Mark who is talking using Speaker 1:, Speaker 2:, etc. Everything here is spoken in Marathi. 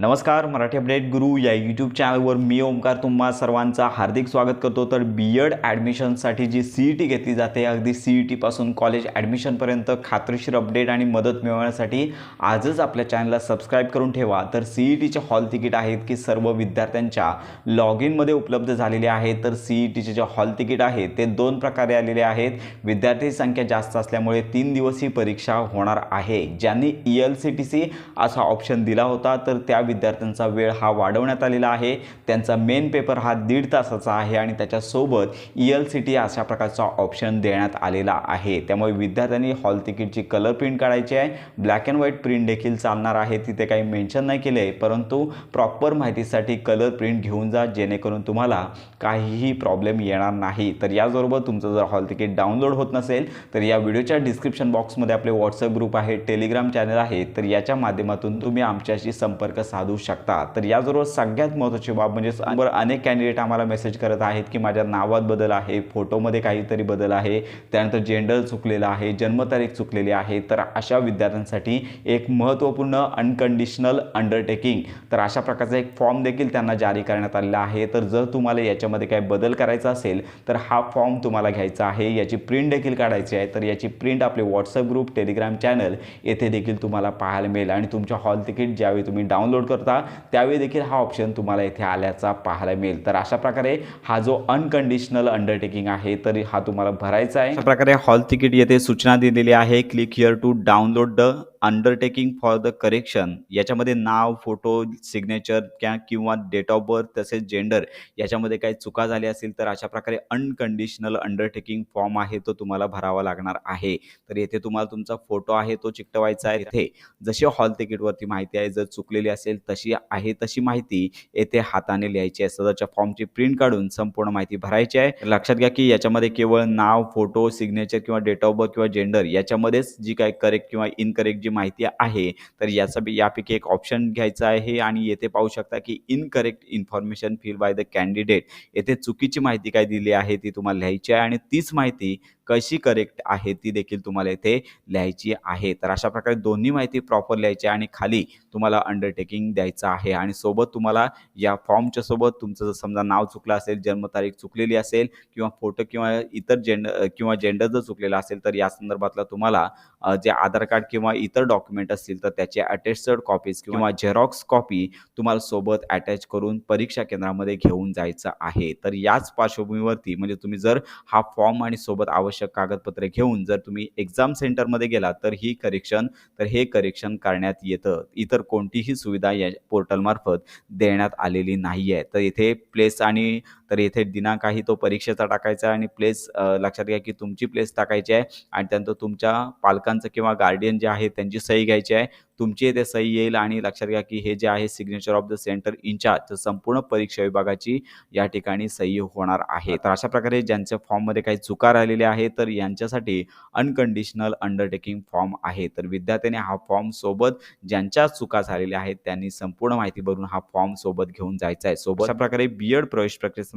Speaker 1: नमस्कार मराठी अपडेट गुरु या यूट्यूब चॅनलवर मी ओमकार तुम्हा सर्वांचा हार्दिक स्वागत करतो. तर बी एड ॲडमिशनसाठी जी सी ई टी घेतली जाते अगदी सी ई टीपासून कॉलेज ॲडमिशनपर्यंत खात्रीशीर अपडेट आणि मदत मिळवण्यासाठी आजच आपल्या चॅनलला सबस्क्राईब करून ठेवा. तर सी ई टीचे हॉल तिकीट आहेत की सर्व विद्यार्थ्यांच्या लॉग इनमध्ये उपलब्ध झालेले आहेत. तर सी ई टीचे जे हॉल तिकीट आहेत ते दोन प्रकारे आलेले आहेत. विद्यार्थी संख्या जास्त असल्यामुळे तीन दिवस ही परीक्षा होणार आहे. ज्यांनी E L C T C असा ऑप्शन दिला होता तर त्या विद्यार्थ्यांचा वेळ हा वाढवण्यात आलेला आहे. त्यांचा मेन पेपर हा दीड तासाचा आहे आणि त्याच्यासोबत ई एल सी टी अशा प्रकारचा ऑप्शन देण्यात आलेला आहे. त्यामुळे विद्यार्थ्यांनी हॉल तिकीटची कलर प्रिंट काढायची आहे. ब्लॅक अँड व्हाईट प्रिंट देखील चालणार आहे. तिथे काही मेन्शन नाही केले आहे परंतु प्रॉपर माहितीसाठी कलर प्रिंट घेऊन जा जेणेकरून तुम्हाला काहीही प्रॉब्लेम येणार नाही. तर याचबरोबर तुमचं जर हॉल तिकीट डाउनलोड होत नसेल तर या व्हिडिओच्या डिस्क्रिप्शन बॉक्समध्ये आपले व्हॉट्सअप ग्रुप आहे टेलिग्राम चॅनल आहे. तर याच्या माध्यमातून तुम्ही आमच्याशी संपर्क साधा. साधू शकता तर याचबरोबर सगळ्यात महत्त्वाची बाब म्हणजे अनेक कॅन्डिडेट आम्हाला मेसेज करत आहेत की माझ्या नावात बदल आहे फोटोमध्ये काहीतरी बदल आहे त्यानंतर जेंडर चुकलेलं आहे जन्मतारीख चुकलेली आहे. तर अशा विद्यार्थ्यांसाठी एक महत्त्वपूर्ण अनकंडिशनल अंडरटेकिंग तर अशा प्रकारचा एक फॉर्म देखील त्यांना जारी करण्यात आलेला आहे. तर जर तुम्हाला याच्यामध्ये काही बदल करायचा असेल तर हा फॉर्म तुम्हाला घ्यायचा आहे. याची प्रिंट देखील काढायची आहे. तर याची प्रिंट आपले व्हॉट्सअप ग्रुप टेलिग्राम चॅनल येथे देखील तुम्हाला पाहायला मिळेल. आणि तुमच्या हॉल तिकीट ज्यावेळी तुम्ही डाउनलोड करता त्यावेळी देखील हा ऑप्शन तुम्हाला इथे आल्याचा पाहायला मिळेल. तर अशा प्रकारे हा जो अनकंडिशनल अंडरटेकिंग आहे तर हा तुम्हाला भरायचा आहे. अशा प्रकारे हॉल तिकीट येथे सूचना दिलेली आहे. Click here to download the undertaking for the correction याच्यामध्ये नाव फोटो सिग्नेचर क्या किंवा डेट ऑफ बर्थ तसेच जेंडर याच्यामध्ये काही चुका झाल्या असतील तर अशा प्रकारे अनकंडिशनल अंडरटेकिंग फॉर्म आहे तो तुम्हाला भरावा लागणार आहे. तर येथे तुम्हाला तुमचा फोटो आहे तो चिकटवायचा आहे. इथे जशी हॉल तिकीटवरती माहिती आहे जर चुकलेली असेल तशी आहे तशी माहिती येथे हाताने लिहायची आहे. सदरच्या फॉर्मची प्रिंट काढून संपूर्ण माहिती भरायची आहे. लक्षात घ्या की याच्यामध्ये केवळ नाव फोटो सिग्नेचर किंवा डेट ऑफ बर्थ किंवा जेंडर याच्यामध्येच जी काही करेक्ट किंवा इनकरेक्ट जी माहिती आहे तर याचा यापैकी एक ऑप्शन घ्यायचा आहे आणि येथे पाहू शकता की incorrect information fill by the candidate येथे चुकीची माहिती काय दिली आहे ती तुम्हाला लिहायची आहे आणि तीच माहिती कशी करेक्ट आहे ती देखील तुम्हाला इथे लिहायची आहे. तर अशा प्रकारे दोन्ही माहिती प्रॉपर लिहायची आहे आणि खाली तुम्हाला अंडरटेकिंग द्यायचं आहे. आणि सोबत तुम्हाला या फॉर्मच्या सोबत तुमचं जर समजा नाव चुकलं असेल जन्मतारीख चुकलेली असेल किंवा फोटो किंवा इतर जेंडर किंवा जेंडर जर चुकलेला असेल तर या संदर्भातला तुम्हाला जे आधार कार्ड किंवा इतर डॉक्युमेंट असतील तर त्याचे अटेस्टेड कॉपीज किंवा झेरॉक्स कॉपी तुम्हाला सोबत अटॅच करून परीक्षा केंद्रामध्ये घेऊन जायचं आहे. तर याच पार्श्वभूमीवरती म्हणजे तुम्ही जर हा फॉर्म आणि सोबत आवश्यक कागदपत्रे घेऊन जर तुम्ही एक्झाम सेंटरमध्ये गेला तर ही करेक्शन तर हे करेक्शन करण्यात येतं. इतर कोणतीही सुविधा या पोर्टलमार्फत देण्यात आलेली नाही आहे तर इथे प्लेस आणि तर येथे दिनांक आहे तो परीक्षेचा टाकायचा आहे आणि प्लेस लक्षात घ्या की तुमची प्लेस टाकायची आहे आणि त्यानंतर तुमच्या पालकांचं किंवा गार्डियन जे आहे त्यांची सही घ्यायची आहे. तुमची येथे सही येईल आणि लक्षात घ्या की हे जे आहे signature of the centre incharge तर संपूर्ण परीक्षा विभागाची या ठिकाणी सही होणार आहे. तर अशा प्रकारे ज्यांच्या फॉर्ममध्ये काही चुका राहिलेल्या आहेत तर यांच्यासाठी अनकंडिशनल अंडरटेकिंग फॉर्म आहे. तर विद्यार्थ्याने हा फॉर्म सोबत ज्यांच्या चुका झालेल्या आहेत त्यांनी संपूर्ण माहिती भरून हा फॉर्म सोबत घेऊन जायचा आहे. सोबत अशा प्रकारे बी प्रवेश प्रवेश